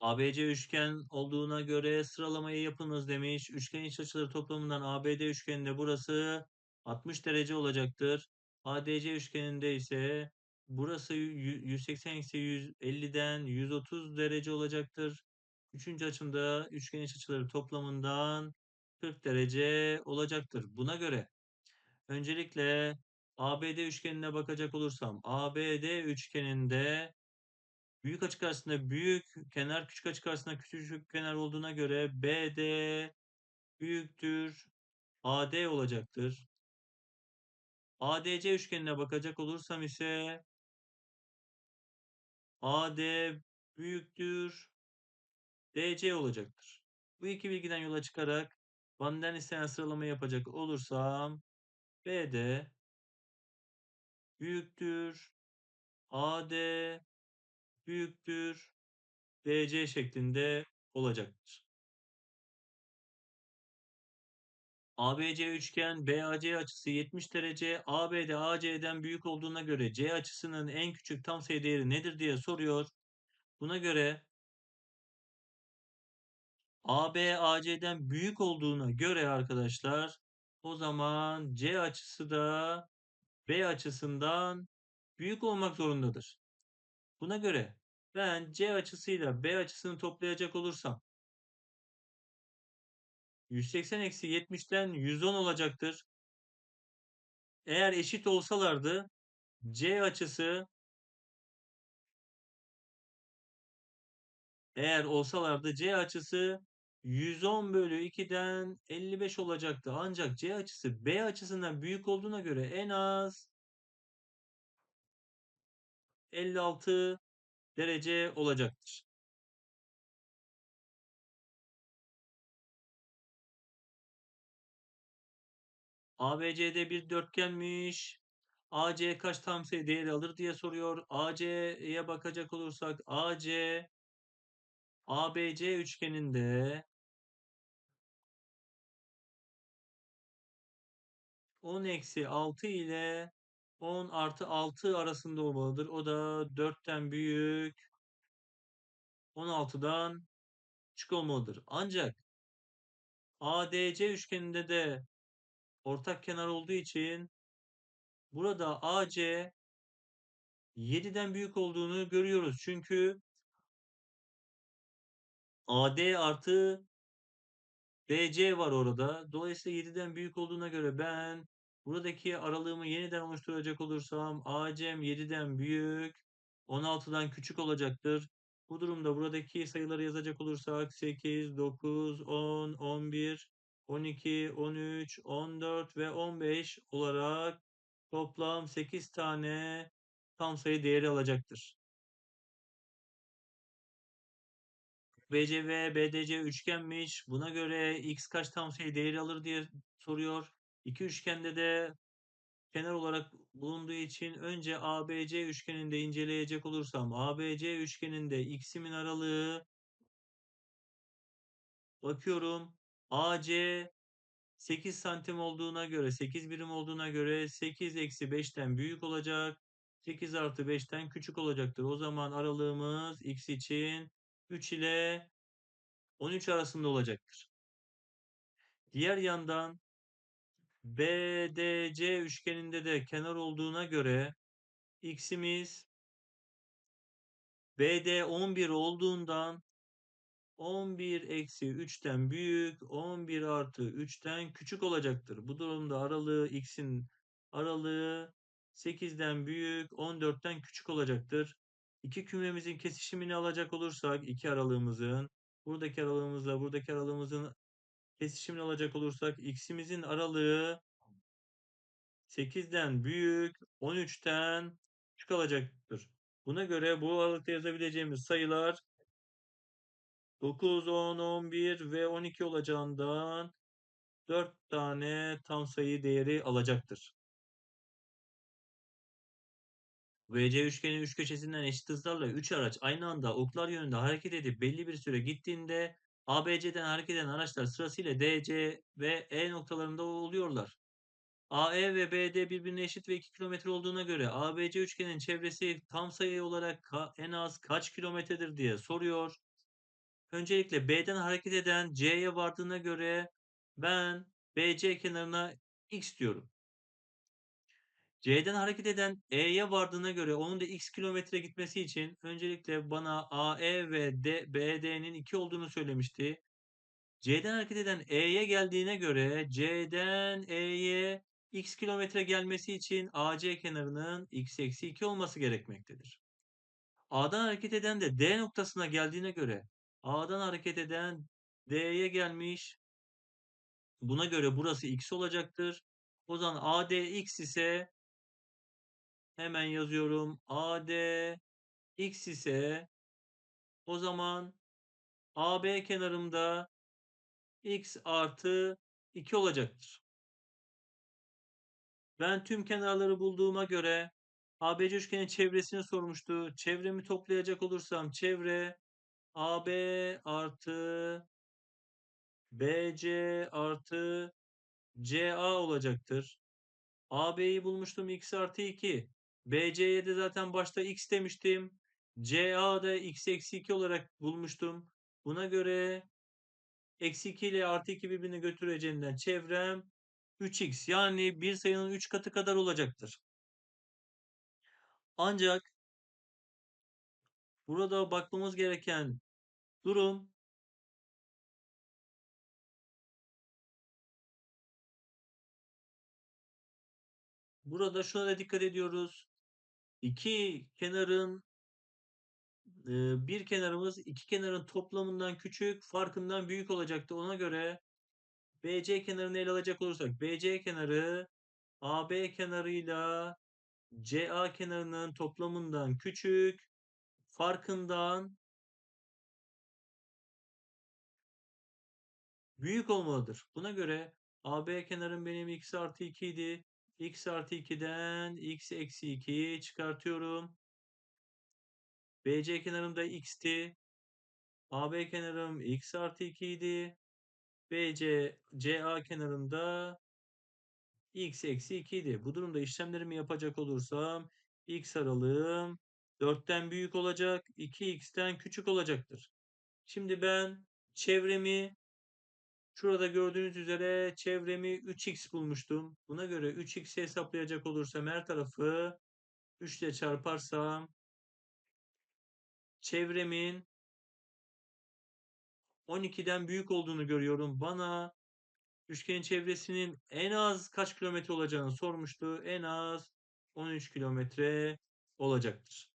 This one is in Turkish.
ABC üçgen olduğuna göre sıralamayı yapınız demiş. Üçgen iç açıları toplamından ABD üçgeninde burası 60 derece olacaktır. ADC üçgeninde ise burası 180-150'den 130 derece olacaktır. Üçüncü açımda üçgen iç açıları toplamından 40 derece olacaktır. Buna göre öncelikle ABD üçgenine bakacak olursam ABD üçgeninde büyük açı karşısında büyük kenar, küçük açı karşısında küçük kenar olduğuna göre BD büyüktür AD olacaktır. ADC üçgenine bakacak olursam ise AD büyüktür DC olacaktır. Bu iki bilgiden yola çıkarak benden istenen sıralama yapacak olursam BD büyüktür AD büyüktür DC şeklinde olacaktır. ABC üçgen BAC açısı 70 derece. ABD AC'den büyük olduğuna göre C açısının en küçük tam sayı değeri nedir diye soruyor. Buna göre AB AC'den büyük olduğuna göre arkadaşlar o zaman C açısı da B açısından büyük olmak zorundadır. Buna göre ben C açısıyla B açısını toplayacak olursam 180 eksi 70'ten 110 olacaktır. Eğer eşit olsalardı C açısı eğer olsalardı C açısı 110 bölü 2'den 55 olacaktı. Ancak C açısı B açısından büyük olduğuna göre en az 56 derece olacaktır. ABC'de bir dörtgenmiş. AC kaç tam sayı değeri alır diye soruyor. AC'ye bakacak olursak AC ABC üçgeninde 10 eksi 6 ile 10 artı 6 arasında olmalıdır. O da 4'ten büyük 16'dan küçük olmalıdır. Ancak ADC üçgeninde de ortak kenar olduğu için burada AC 7'den büyük olduğunu görüyoruz. Çünkü AD artı BC var orada. Dolayısıyla 7'den büyük olduğuna göre ben buradaki aralığımı yeniden oluşturacak olursam AC'm 7'den büyük 16'dan küçük olacaktır. Bu durumda buradaki sayıları yazacak olursak 8, 9, 10, 11, 12, 13, 14 ve 15 olarak toplam 8 tane tam sayı değeri alacaktır. BC ve BDC üçgenmiş. Buna göre x kaç tam sayı değeri alır diye soruyor. İki üçgende de kenar olarak bulunduğu için önce ABC üçgeninde inceleyecek olursam ABC üçgeninde x'imin aralığı bakıyorum AC 8 santim olduğuna göre 8 birim olduğuna göre 8 eksi 5'ten büyük olacak. 8 artı 5'ten küçük olacaktır. O zaman aralığımız x için 3 ile 13 arasında olacaktır. Diğer yandan BDC üçgeninde de kenar olduğuna göre x'imiz BD 11 olduğundan 11 eksi 3'ten büyük 11 artı 3'ten küçük olacaktır. Bu durumda aralığı x'in aralığı 8'den büyük 14'ten küçük olacaktır. İki kümemizin kesişimini alacak olursak iki aralığımızın buradaki aralığımızla buradaki aralığımızın kesişimini alacak olursak x'imizin aralığı 8'den büyük 13'ten küçük alacaktır. Buna göre bu aralıkta yazabileceğimiz sayılar 9, 10, 11 ve 12 olacağından 4 tane tam sayı değeri alacaktır. VC üçgenin üç köşesinden eşit hızlarla 3 araç aynı anda oklar yönünde hareket edip belli bir süre gittiğinde ABC'den hareket eden araçlar sırasıyla DC ve E noktalarında oluyorlar. AE ve BD birbirine eşit ve 2 kilometre olduğuna göre ABC üçgenin çevresi tam sayı olarak en az kaç kilometredir diye soruyor. Öncelikle B'den hareket eden C'ye vardığına göre ben BC kenarına x diyorum. C'den hareket eden E'ye vardığına göre onun da x kilometre gitmesi için öncelikle bana AE ve D, BD'nin 2 olduğunu söylemişti. C'den hareket eden E'ye geldiğine göre C'den E'ye x kilometre gelmesi için AC kenarının x eksi 2 olması gerekmektedir. A'dan hareket eden de D noktasına geldiğine göre A'dan hareket eden D'ye gelmiş. Buna göre burası x olacaktır. O zaman AD x ise hemen yazıyorum. AD x ise o zaman AB kenarımda x artı 2 olacaktır. Ben tüm kenarları bulduğuma göre ABC üçgenin çevresini sormuştu. Çevremi toplayacak olursam çevre AB artı BC artı CA olacaktır. AB'yi bulmuştum x artı 2. BC'ye de zaten başta x demiştim. CA'da x eksi 2 olarak bulmuştum. Buna göre eksi 2 ile artı 2 birbirini götüreceğinden çevrem 3x yani bir sayının 3 katı kadar olacaktır. Ancak burada bakmamız gereken durum burada şuna da dikkat ediyoruz. İki kenarın bir kenarımız iki kenarın toplamından küçük, farkından büyük olacaktı. Ona göre BC kenarını ele alacak olursak BC kenarı AB kenarıyla CA kenarının toplamından küçük, farkından büyük olmalıdır. Buna göre AB kenarım benim x artı 2 idi. X artı 2'den x eksi 2'yi çıkartıyorum. BC kenarım da x'ti. AB kenarım x artı 2 idi. BC, CA kenarında x eksi 2 idi. Bu durumda işlemlerimi yapacak olursam x aralığım 4'ten büyük olacak. 2x'ten küçük olacaktır. Şimdi ben çevremi şurada gördüğünüz üzere çevremi 3x bulmuştum. Buna göre 3x'i hesaplayacak olursam her tarafı 3 ile çarparsam çevremin 12'den büyük olduğunu görüyorum. Bana üçgenin çevresinin en az kaç kilometre olacağını sormuştu. En az 13 kilometre olacaktır.